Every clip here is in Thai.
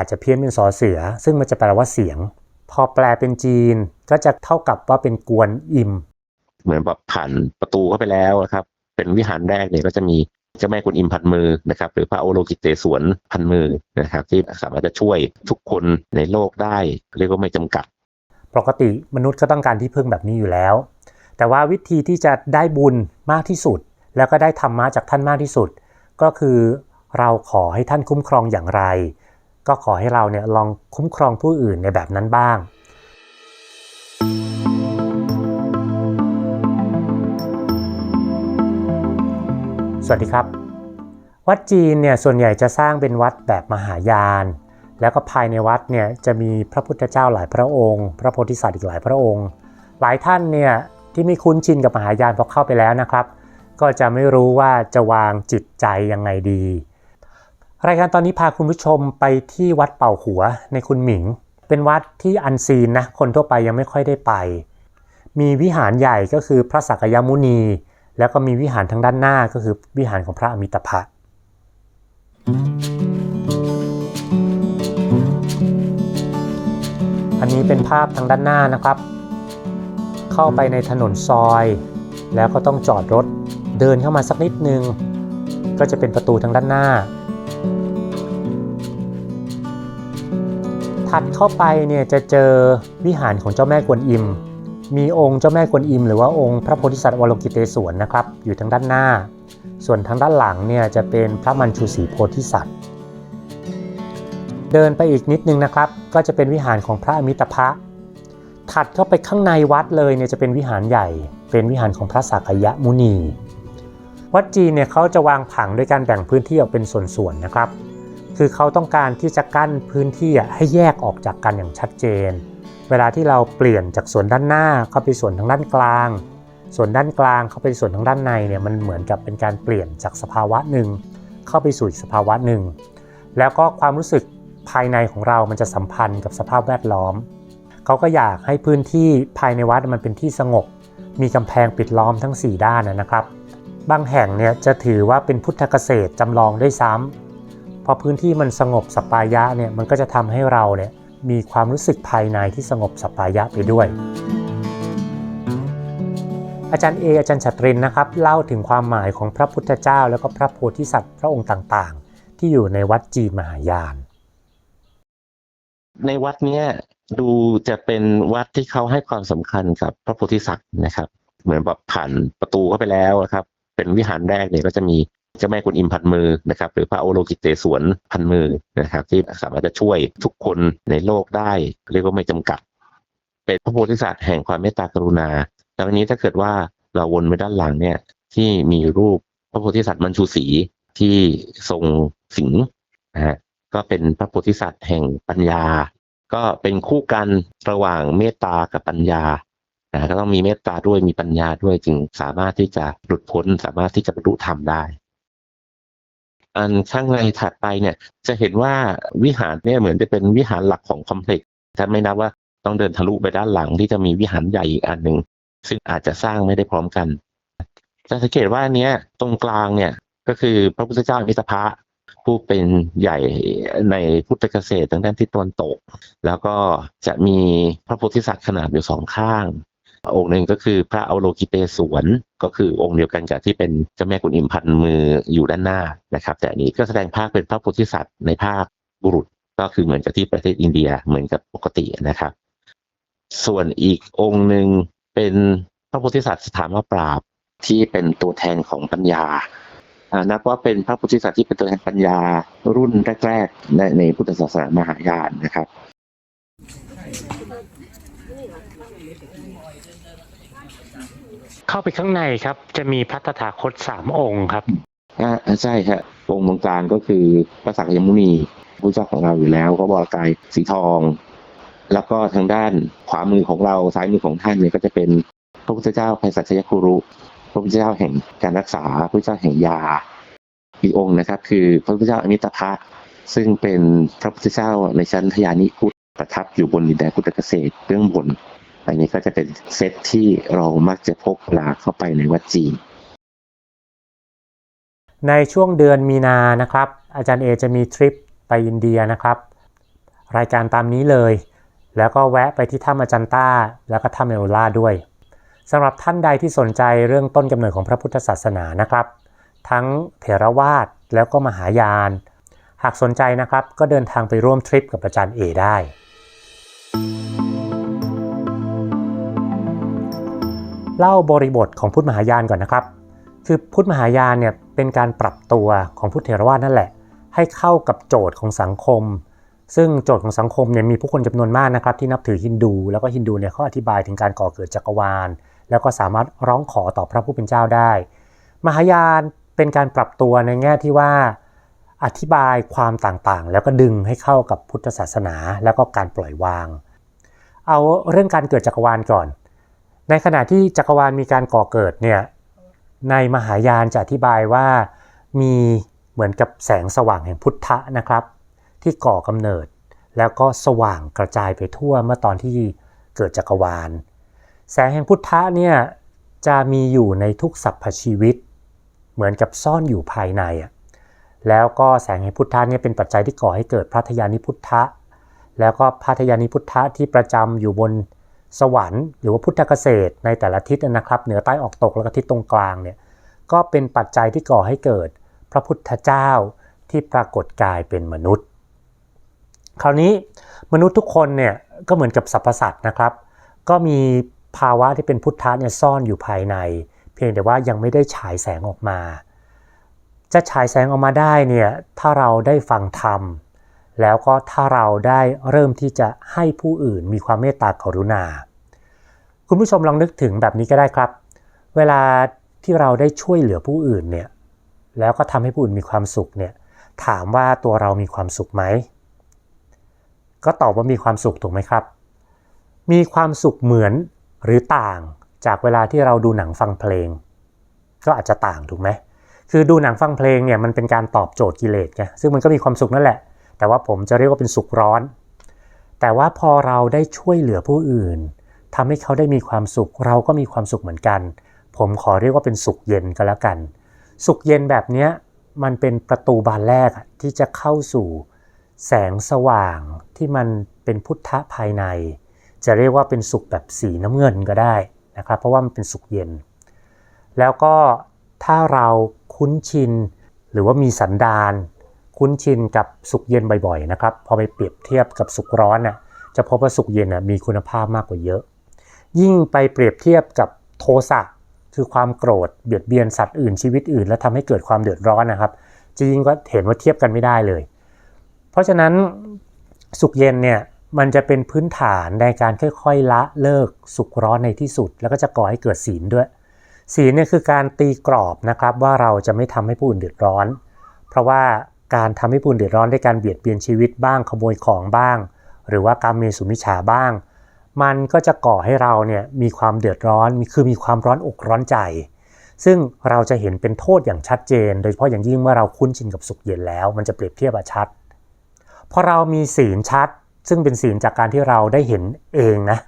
อาจจะเพี้ยนเป็นสอเสือ ซึ่งมันจะแปลว่าเสียง พอแปลเป็นจีนก็จะเท่ากับว่าเป็นกวนอิม เหมือนแบบผ่านประตูเข้าไปแล้วนะครับ เป็นวิหารแรกเนี่ยก็จะมีเจ้าแม่กวนอิมพันมือนะครับหรือพระโอโลกิเตศวรพันมือนะครับ ที่สามารถจะช่วยทุกคนในโลกได้เรียกว่าไม่จำกัด ปกติมนุษย์ก็ต้องการที่พึ่งแบบนี้อยู่แล้ว แต่ว่าวิธีที่จะได้บุญมากที่สุด แล้วก็ได้ธรรมะจากท่านมากที่สุด ก็คือเราขอให้ท่านคุ้มครองอย่างไร ก็ขอให้เราเนี่ยลองคุ้มครองผู้อื่นในแบบนั้นบ้าง สวัสดีครับ วัดจีนเนี่ยส่วนใหญ่จะสร้างเป็นวัดแบบมหายาน แล้วก็ภายในวัดเนี่ยจะมีพระพุทธเจ้าหลายพระองค์ พระโพธิสัตว์อีกหลายพระองค์ หลายท่านเนี่ยที่ไม่คุ้นชินกับมหายานพอเข้าไปแล้วนะครับ ก็จะไม่รู้ว่าจะวางจิตใจยังไงดี รายการตอนนี้พาคุณผู้ชมไปที่วัดเป่าหัวในคุณหมิง เป็นวัดที่อันซีนนะ คนทั่วไปยังไม่ค่อยได้ไป มีวิหารใหญ่ก็คือพระสักยมุนี แล้วก็มีวิหารทางด้านหน้าก็คือวิหารของพระอมิตภะอันนี้เป็นภาพทางด้านหน้านะครับ เข้าไปในถนนซอย แล้วก็ต้องจอดรถเดินเข้ามาสักนิดนึง ก็จะเป็นประตูทางด้านหน้า ถัดเข้าไปเนี่ยจะเจอวิหารของเจ้าแม่กวนอิม มีองค์เจ้าแม่กวนอิม หรือว่าองค์พระโพธิสัตว์วโลกิเตศวรนะครับ อยู่ทางด้านหน้า ส่วนทางด้านหลังเนี่ยจะเป็นพระมัญชูศรีโพธิสัตว์ เดินไปอีกนิดนึงนะครับ ก็จะเป็นวิหารของพระอมิตภะถัดเข้าไปข้างในวัดเลยเนี่ยจะเป็นวิหารใหญ่ เป็นวิหารของพระสักยะมุนี วัดจีนเนี่ยเขาจะวางผังด้วยการแบ่งพื้นที่ออกเป็นส่วนๆนะครับ คือเขาต้องการที่จะกั้นพื้นที่ให้แยกออกจากกันอย่างชัดเจน เวลาที่เราเปลี่ยนจากส่วนด้านหน้าเข้าไปส่วนทางด้านกลาง ส่วนด้านกลางเข้าไปส่วนทางด้านในเนี่ยมันเหมือนกับเป็นการเปลี่ยนจากสภาวะหนึ่ง เข้าไปสู่อีกสภาวะหนึ่ง แล้วก็ความรู้สึกภายในของเรามันจะสัมพันธ์กับสภาพแวดล้อม เขาก็อยากให้พื้นที่ภายในวัดมันเป็นที่สงบ มีกำแพงปิดล้อมทั้ง 4 ด้านนะครับ บางแห่งเนี่ยจะถือว่าเป็นพุทธเกษตรจำลองด้วยซ้ำ อพื้นที่มันสงบสปายะเนี่ยมันก็จะทำให้เราเนี่ยมีความรู้สึกภายในที่สงบสปายะไปด้วย อาจารย์เออาจารย์ฉัตรินนะครับเล่าถึงความหมายของพระพุทธเจ้า แล้วก็พระโพธิสัตว์พระองค์ต่างๆ ที่อยู่ในวัดจีมหายาน ในวัดเนี้ยดูจะเป็นวัดที่เขาให้ความสำคัญกับพระโพธิสัตว์นะครับ เหมือนแบบผ่านประตูเข้าไปแล้วนะครับ เป็นวิหารแรกเนี่ยก็จะมี เจ้าแม่กวนอิมพันมือนะครับหรือพระโอโลกิเตศวรพันมือนะครับ ที่สามารถจะช่วยทุกคนในโลกได้ เรียกว่าไม่จำกัด เป็นพระโพธิสัตว์แห่งความเมตตากรุณาแล้วทีนี้ถ้าเกิดว่าเราวนไปด้านหลังเนี่ยที่มีรูปพระโพธิสัตว์มัญชูศรีที่ทรงสิงห์นะฮะก็เป็นพระโพธิสัตว์แห่งปัญญา ก็เป็นคู่กันระหว่างเมตตากับปัญญานะก็ต้องมีเมตตาด้วยมีปัญญาด้วยจึงสามารถที่จะหลุดพ้น สามารถที่จะบรรลุธรรมได้ อันข้างในถัดไปเนี่ยจะเห็นว่าวิหารเนี่ยเหมือนจะเป็นวิหารหลักของคอมเพล็กซ์ถ้าไม่นับว่าต้องเดินทะลุไปด้านหลังที่จะมีวิหารใหญ่อีกอันหนึ่งซึ่งอาจจะสร้างไม่ได้พร้อมกัน จะสังเกตว่าอันเนี้ยตรงกลางเนี่ยก็คือพระพุทธเจ้ามิตรภะผู้เป็นใหญ่ในพุทธเกษตรทางด้านทิศตะวันตก แล้วก็จะมีพระโพธิสัตว์ขนาดอยู่สองข้าง องค์หนึ่งก็คือพระอโลกิเตศวรก็คือองค์เดียวกันกับที่เป็นเจ้าแม่กุนอิมพันมืออยู่ด้านหน้านะครับ แต่อันนี้ก็แสดงภาคเป็นพระโพธิสัตว์ในภาคบุรุษก็คือเหมือนกับที่ประเทศอินเดียเหมือนกับปกตินะครับ ส่วนอีกองค์หนึ่งเป็นพระโพธิสัตว์สถานว่าปราบที่เป็นตัวแทนของปัญญาอ่านับว่าเป็นพระโพธิสัตว์ที่เป็นตัวแทนปัญญารุ่นแรกๆในในพุทธศาสนามหายานนะครับ เข้าไปข้างในครับ จะมีพระตถาคตสามองค์ครับอ่าใช่ครับองค์ตรงกลางก็คือพระสักยมุนีพระเจ้าของเราอยู่แล้วก็วรกายสีทอง แล้วก็ทางด้านขวามือของเราซ้ายมือของท่านเนี่ยก็จะเป็นพระพุทธเจ้าไพศาลยคุรุพระพุทธเจ้าแห่งการรักษาพระพุทธเจ้าแห่งยา อีกองค์นะครับ คือพระพุทธเจ้าอมิตภะซึ่งเป็นพระพุทธเจ้าในชั้นทยานิพุทธประทับอยู่บนดินแดนพุทธเกษตรเบื้องบน อันนี้ก็จะเป็นเซตที่เรามักจะพกลาเข้าไปในวัดจีนในช่วงเดือนมีนานะครับ อาจารย์เอจะมีทริปไปอินเดียนะครับ รายการตามนี้เลย แล้วก็แวะไปที่ถ้ำอาจันต้า แล้วก็ถ้ำเอโอล่าด้วยสำหรับท่านใดที่สนใจเรื่องต้นกำเนิดของพระพุทธศาสนานะครับ ทั้งเถรวาทแล้วก็มหายาน หากสนใจนะครับ ก็เดินทางไปร่วมทริปกับอาจารย์เอได้ เล่าบริบทของพุทธมหายานก่อนนะครับ คือพุทธมหายานเนี่ยเป็นการปรับตัวของพุทธเถรวาทนั่นแหละ ให้เข้ากับโจทย์ของสังคม ซึ่งโจทย์ของสังคมเนี่ยมีผู้คนจำนวนมากนะครับ ที่นับถือฮินดู แล้วก็ฮินดูเนี่ยเขาอธิบายถึงการก่อเกิดจักรวาล แล้วก็สามารถร้องขอต่อพระผู้เป็นเจ้าได้ มหายานเป็นการปรับตัวในแง่ที่ว่าอธิบายความต่างๆ แล้วก็ดึงให้เข้ากับพุทธศาสนา แล้วก็การปล่อยวาง เอาเรื่องการเกิดจักรวาลก่อน ในขณะที่จักรวาลมีการก่อเกิดเนี่ยในมหายานจะอธิบายว่ามีเหมือนกับแสงสว่างแห่งพุทธะนะครับ ที่ก่อกำเนิด แล้วก็สว่างกระจายไปทั่วเมื่อตอนที่เกิดจักรวาล แสงแห่งพุทธะเนี่ยจะมีอยู่ในทุกสรรพชีวิต เหมือนกับซ่อนอยู่ภายในอะแล้วก็แสงแห่งพุทธะเนี่ยเป็นปัจจัยที่ก่อให้เกิดพระทยานิพุทธะ แล้วก็พระทยานิพุทธะที่ประจำอยู่บน สวรรค์หรือว่าพุทธเกษตรในแต่ละทิศนะครับเหนือใต้ออกตกแล้วก็ทิศตรงกลางเนี่ยก็เป็นปัจจัยที่ก่อให้เกิดพระพุทธเจ้าที่ปรากฏกายเป็นมนุษย์ คราวนี้มนุษย์ทุกคนเนี่ยก็เหมือนกับสรรพสัตว์นะครับ ก็มีภาวะที่เป็นพุทธะเนี่ยซ่อนอยู่ภายใน เพียงแต่ว่ายังไม่ได้ฉายแสงออกมา จะฉายแสงออกมาได้เนี่ยถ้าเราได้ฟังธรรม แล้วก็ถ้าเราได้เริ่มที่จะให้ผู้อื่นมีความเมตตากรุณา คุณผู้ชมลองนึกถึงแบบนี้ก็ได้ครับ เวลาที่เราได้ช่วยเหลือผู้อื่นเนี่ยแล้วก็ทำให้ผู้อื่นมีความสุขเนี่ยถามว่าตัวเรามีความสุขไหม ก็ตอบว่ามีความสุขถูกไหมครับ มีความสุขเหมือนหรือต่างจากเวลาที่เราดูหนังฟังเพลง ก็อาจจะต่างถูกไหมคือดูหนังฟังเพลงเนี่ยมันเป็นการตอบโจทย์กิเลสไงซึ่งมันก็มีความสุขนั่นแหละ แต่ว่าผมจะเรียกว่าเป็นสุขร้อน แต่ว่าพอเราได้ช่วยเหลือผู้อื่นทำให้เขาได้มีความสุข เราก็มีความสุขเหมือนกัน ผมขอเรียกว่าเป็นสุขเย็นก็แล้วกัน สุขเย็นแบบนี้มันเป็นประตูบานแรกที่จะเข้าสู่แสงสว่างที่มันเป็นพุทธะภายใน จะเรียกว่าเป็นสุขแบบสีน้ำเงินก็ได้นะครับ เพราะว่ามันเป็นสุขเย็น แล้วก็ถ้าเราคุ้นชินหรือว่ามีสันดาน คุ้นชินกับสุขเย็นบ่อยๆนะครับพอไปเปรียบเทียบกับสุขร้อนน่ะจะพบว่าสุขเย็นน่ะมีคุณภาพมากกว่าเยอะ ยิ่งไปเปรียบเทียบกับโทสะคือความโกรธเบียดเบียนสัตว์อื่นชีวิตอื่น แล้วทำให้เกิดความเดือดร้อนนะครับจริงก็เห็นว่าเทียบกันไม่ได้เลย เพราะฉะนั้นสุขเย็นเนี่ยมันจะเป็นพื้นฐานในการค่อยๆละเลิกสุขร้อนในที่สุด แล้วก็จะก่อให้เกิดศีลด้วย ศีลเนี่ยคือการตีกรอบนะครับว่าเราจะไม่ทำให้ผู้อื่นเดือดร้อน เพราะว่า การทำให้ผู้อื่นเดือดร้อนด้วยการเบียดเบียนชีวิตบ้างขโมยของบ้าง หรือว่าการเมสุมิชาบ้าง มันก็จะก่อให้เราเนี่ยมีความเดือดร้อนคือมีความร้อนอกร้อนใจ ซึ่งเราจะเห็นเป็นโทษอย่างชัดเจน โดยเฉพาะอย่างยิ่งเมื่อเราคุ้นชินกับสุขเย็นแล้ว มันจะเปรียบเทียบชัดพอเรามีศีลชัด ซึ่งเป็นศีลจากการที่เราได้เห็นเองนะ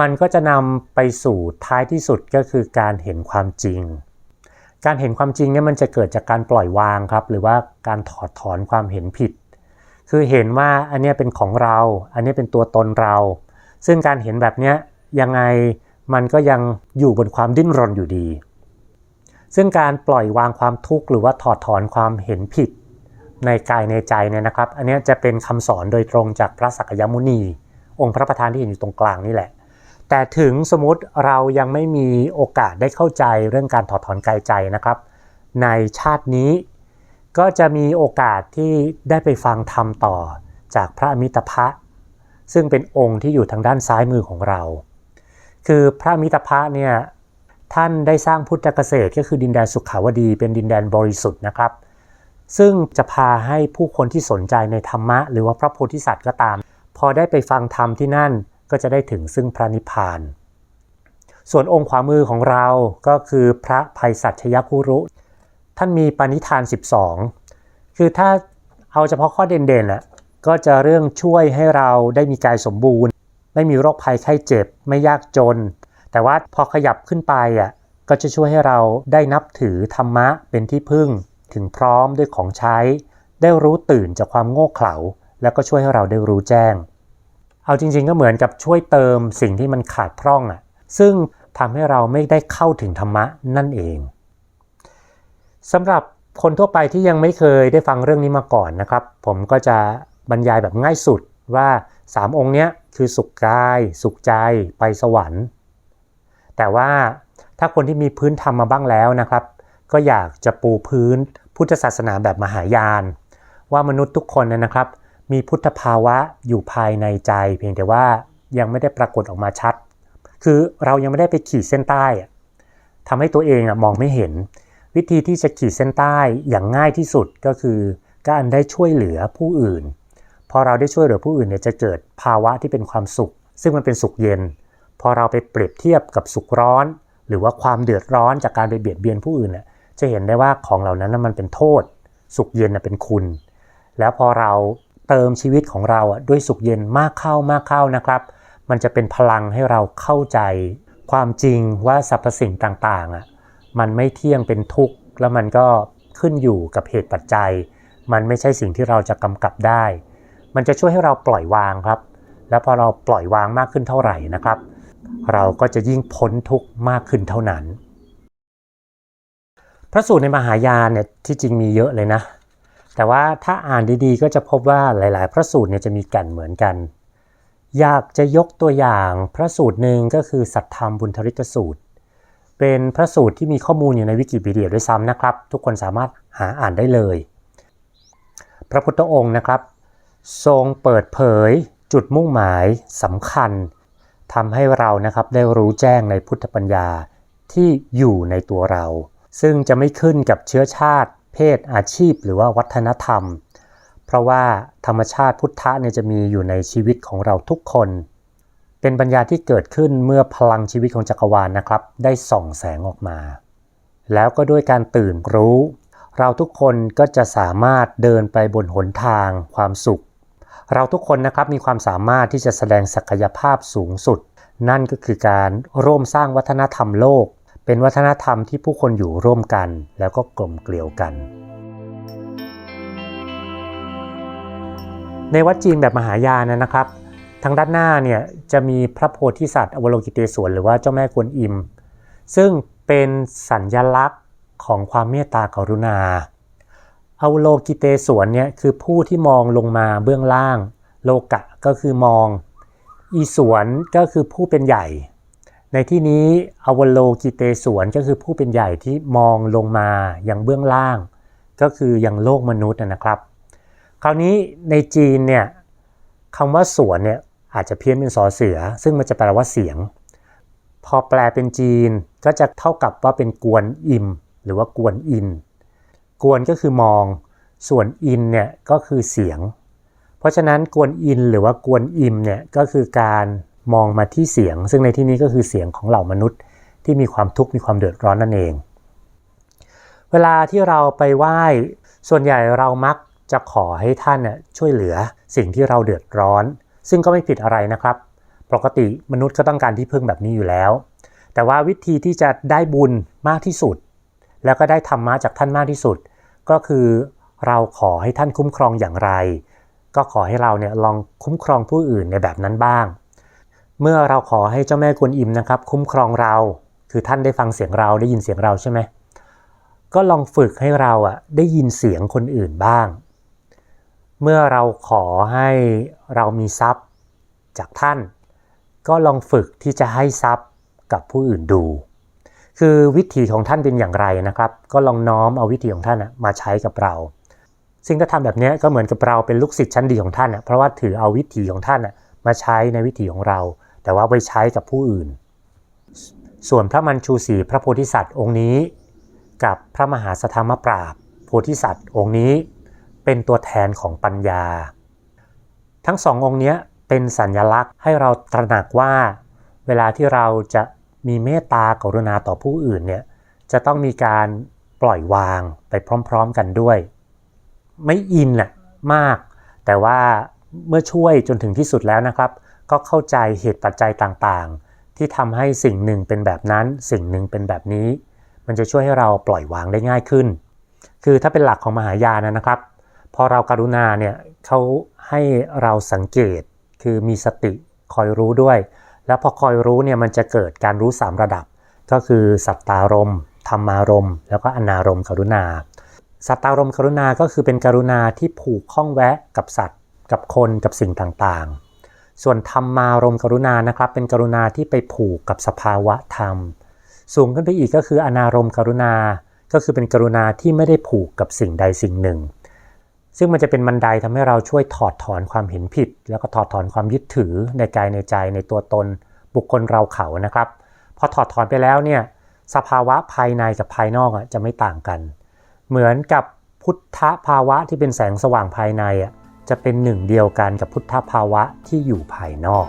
มันก็จะนำไปสู่ท้ายที่สุดก็คือการเห็นความจริง การเห็นความจริงเนี่ยมันจะเกิดจากการปล่อยวางครับ หรือว่าการถอดถอนความเห็นผิด คือเห็นว่าอันนี้เป็นของเรา อันนี้เป็นตัวตนเรา ซึ่งการเห็นแบบนี้ยังไงมันก็ยังอยู่บนความดิ้นรนอยู่ดี ซึ่งการปล่อยวางความทุกข์หรือว่าถอดถอนความเห็นผิดในกายในใจเนี่ยนะครับ อันนี้จะเป็นคำสอนโดยตรงจากพระสักยมุนี องค์พระประธานที่เห็นอยู่ตรงกลางนี่แหละ แต่ถึงสมมติเรายังไม่มีโอกาสได้เข้าใจเรื่องการถอดถอนกายใจนะครับ ในชาตินี้ก็จะมีโอกาสที่ได้ไปฟังธรรมต่อจากพระมิตรภะซึ่งเป็นองค์ที่อยู่ทางด้านซ้ายมือของเรา คือพระมิตรภะเนี่ยท่านได้สร้างพุทธเกษตรก็คือดินแดนสุขาวดี เป็นดินแดนบริสุทธิ์นะครับ ซึ่งจะพาให้ผู้คนที่สนใจในธรรมะ หรือว่าพระโพธิสัตว์ก็ตาม พอได้ไปฟังธรรมที่นั่น ก็จะได้ถึงซึ่งพระนิพพาน ส่วนองค์ขวามือของเราก็คือพระภัยสัชยคุรุ ท่านมีปณิธาน 12 คือถ้าเอาเฉพาะข้อเด่นๆอะก็จะเรื่องช่วยให้เราได้มีกายสมบูรณ์ ไม่มีโรคภัยไข้เจ็บ ไม่ยากจน แต่ว่าพอขยับขึ้นไปอะก็จะช่วยให้เราได้นับถือธรรมะเป็นที่พึ่ง ถึงพร้อมด้วยของใช้ ได้รู้ตื่นจากความโง่เขลา แล้วก็ช่วยให้เราได้รู้แจ้ง เอาจริง ๆ ก็เหมือนกับช่วยเติมสิ่งที่มันขาดพร่องอะ่ะ ซึ่งทำให้เราไม่ได้เข้าถึงธรรมะนั่นเองสำหรับคนทั่วไปที่ยังไม่เคยได้ฟังเรื่องนี้มาก่อนนะครับ ผมก็จะบรรยายแบบง่ายสุดว่า 3 องค์เนี้ยคือสุขกาย สุขใจไปสวรรค์ แต่ว่าถ้าคนที่มีพื้นธรรมมาบ้างแล้วนะครับ ก็อยากจะปูพื้นพุทธศาสนาแบบมหายาน ว่ามนุษย์ทุกคนนะนะครับ มีพุทธภาวะอยู่ภายในใจเพียงแต่ว่ายังไม่ได้ปรากฏออกมาชัด คือเรายังไม่ได้ไปขีดเส้นใต้ทำให้ตัวเองมองไม่เห็น วิธีที่จะขีดเส้นใต้อย่างง่ายที่สุดก็คือการได้ช่วยเหลือผู้อื่น พอเราได้ช่วยเหลือผู้อื่นเนี่ยจะเกิดภาวะที่เป็นความสุข ซึ่งมันเป็นสุขเย็น พอเราไปเปรียบเทียบกับสุขร้อน หรือว่าความเดือดร้อนจากการไปเบียดเบียนผู้อื่นเนี่ยจะเห็นได้ว่าของเหล่านั้นมันเป็นโทษ สุขเย็นเป็นคุณ แล้วพอเรา เติมชีวิตของเราด้วยสุขเย็นมากเข้ามากเข้านะครับ มันจะเป็นพลังให้เราเข้าใจ ความจริงว่าสรรพสิ่งต่างๆมันไม่เที่ยงเป็นทุกข์แล้วมันก็ขึ้นอยู่กับเหตุปัจจัย มันไม่ใช่สิ่งที่เราจะกำกับได้ มันจะช่วยให้เราปล่อยวางครับ แล้วพอเราปล่อยวางมากขึ้นเท่าไหร่นะครับ เราก็จะยิ่งพ้นทุกข์มากขึ้นเท่านั้น พระสูตรในมหายานเนี่ยที่จริงมีเยอะเลยนะ แต่ว่าถ้าอ่านดีๆ ก็จะพบว่าหลาย ๆ พระสูตรเนี่ยจะมีแก่นเหมือนกัน อยากจะยกตัวอย่างพระสูตรหนึ่งก็คือสัทธรรมบุญทริกสูตร เป็นพระสูตรที่มีข้อมูลอยู่ในวิกิพีเดียด้วยซ้ำนะครับ ทุกคนสามารถหาอ่านได้เลย พระพุทธองค์นะครับ ทรงเปิดเผยจุดมุ่งหมายสำคัญทำให้เรานะครับได้รู้แจ้งในพุทธปัญญาที่อยู่ในตัวเรา ซึ่งจะไม่ขึ้นกับเชื้อชาติ เพศอาชีพ หรือว่าวัฒนธรรม เพราะว่าธรรมชาติพุทธะเนี่ยจะมีอยู่ในชีวิตของเราทุกคน เป็นปัญญาที่เกิดขึ้นเมื่อพลังชีวิตของจักรวาลนะครับ ได้ส่องแสงออกมา แล้วก็ด้วยการตื่นรู้ เราทุกคนก็จะสามารถเดินไปบนหนทาง ความสุข เราทุกคนนะครับมีความสามารถที่จะแสดงศักยภาพสูงสุด นั่นก็คือการร่วมสร้างวัฒนธรรมโลก เป็นวัฒนธรรมที่ผู้คนอยู่ร่วมกันแล้วก็กลมเกลียวกัน ในวัดจีนแบบมหายานนะครับ ทางด้านหน้าเนี่ยจะมีพระโพธิสัตว์อวโลกิเตศวรหรือว่าเจ้าแม่กวนอิม ซึ่งเป็นสัญญลักษณ์ของความเมตตากรุณาอวโลกิเตศวรเนี่ยคือผู้ที่มองลงมาเบื้องล่าง โลกะก็คือมอง อีสวนก็คือผู้เป็นใหญ่ ในที่นี้อวโลกิเตศวรก็คือผู้เป็นใหญ่ที่มองลงมาอย่างเบื้องล่าง ก็คืออยังโลกมนุษย์นะครับ คราวนี้ในจีนเนี่ยคำว่าสวนเนี่ยอาจจะเพี้ยนเป็นสอเสือ ซึ่งมันจะแปลว่าเสียง พอแปลเป็นจีนก็จะเท่ากับว่าเป็นกวนอิม หรือว่ากวนอิน กวนก็คือมอง ส่วนอินเนี่ยก็คือเสียง เพราะฉะนั้นกวนอินหรือว่ากวนอิมเนี่ยก็คือการ มองมาที่เสียง ซึ่งในที่นี้ก็คือเสียงของเหล่ามนุษย์ที่มีความทุกข์มีความเดือดร้อนนั่นเอง เวลาที่เราไปไหว้ ส่วนใหญ่เรามักจะขอให้ท่านน่ยช่วยเหลือสิ่งที่เราเดือดร้อน ซึ่งก็ไม่ผิดอะไรนะครับ ปกติมนุษย์ก็ต้องการที่พึ่งแบบนี้อยู่แล้ว แต่ว่าวิธีที่จะได้บุญมากที่สุด แล้วก็ได้ธรรมะจากท่านมากที่สุด ก็คือเราขอให้ท่านคุ้มครองอย่างไร ก็ขอให้เราเนี่ยลองคุ้มครองผู้อื่นในแบบนั้นบ้าง เมื่อเราขอให้เจ้าแม่กวนอิมนะครับ คุ้มครองเรา คือท่านได้ฟังเสียงเราได้ยินเสียงเราใช่ไหมก็ลองฝึกให้เราอะได้ยินเสียงคนอื่นบ้าง เมื่อเราขอให้เรามีทรัพย์จากท่าน ก็ลองฝึกที่จะให้ทรัพย์กับผู้อื่นดู คือวิถีของท่านเป็นอย่างไรนะครับ ก็ลองน้อมเอาวิถีของท่านมาใช้กับเรา ซึ่งถ้าทำแบบนี้ก็เหมือนกับเราเป็นลูกศิษย์ชั้นดีของท่าน เพราะว่าถือเอาวิถีของท่านมาใช้ในวิถีของเรา แต่ว่าไปใช้กับผู้อื่น ส่วนพระมัญชูศรีพระโพธิสัตว์องค์นี้ กับพระมหาสธรรมปราบโพธิสัตว์องค์นี้เป็นตัวแทนของปัญญา ทั้งสององค์นี้เป็นสัญลักษณ์ให้เราตระหนักว่า เวลาที่เราจะมีเมตตากรุณาต่อผู้อื่นเนี่ยจะต้องมีการปล่อยวางไปพร้อมๆกันด้วย ไม่อินน่ะมาก แต่ว่าเมื่อช่วยจนถึงที่สุดแล้วนะครับ ก็เข้าใจเหตุปัจจัยต่างๆ ที่ทำให้สิ่งหนึ่งเป็นแบบนั้น สิ่งหนึ่งเป็นแบบนี้ มันจะช่วยให้เราปล่อยวางได้ง่ายขึ้น คือถ้าเป็นหลักของมหายานนะครับ พอเราการุณาเนี่ยเขาให้เราสังเกต คือมีสติคอยรู้ด้วย แล้วพอคอยรู้เนี่ยมันจะเกิดการรู้ 3 ระดับ ก็คือสัตตารมธรรมารมแล้วก็อนารมณ์กรุณา สัตตารมกรุณาก็คือเป็นกรุณาที่ผูกข้องแวะกับสัตว์ กับคนกับสิ่งต่างๆ ส่วนธรรมารมกรุณานะครับ เป็นกรุณาที่ไปผูกกับสภาวะธรรม สูงขึ้นไปอีกก็คืออนารมกรุณา ก็คือเป็นกรุณาที่ไม่ได้ผูกกับสิ่งใดสิ่งหนึ่ง ซึ่งมันจะเป็นบันไดทำให้เราช่วยถอดถอนความเห็นผิด แล้วก็ถอดถอนความยึดถือในกายในใจในตัวตน บุคคลเราเขานะครับ พอถอดถอนไปแล้วเนี่ยสภาวะภายในกับภายนอกอะจะไม่ต่างกัน เหมือนกับพุทธภาวะที่เป็นแสงสว่างภายในอะ จะเป็นหนึ่งเดียวกันกับพุทธภาวะที่อยู่ภายนอก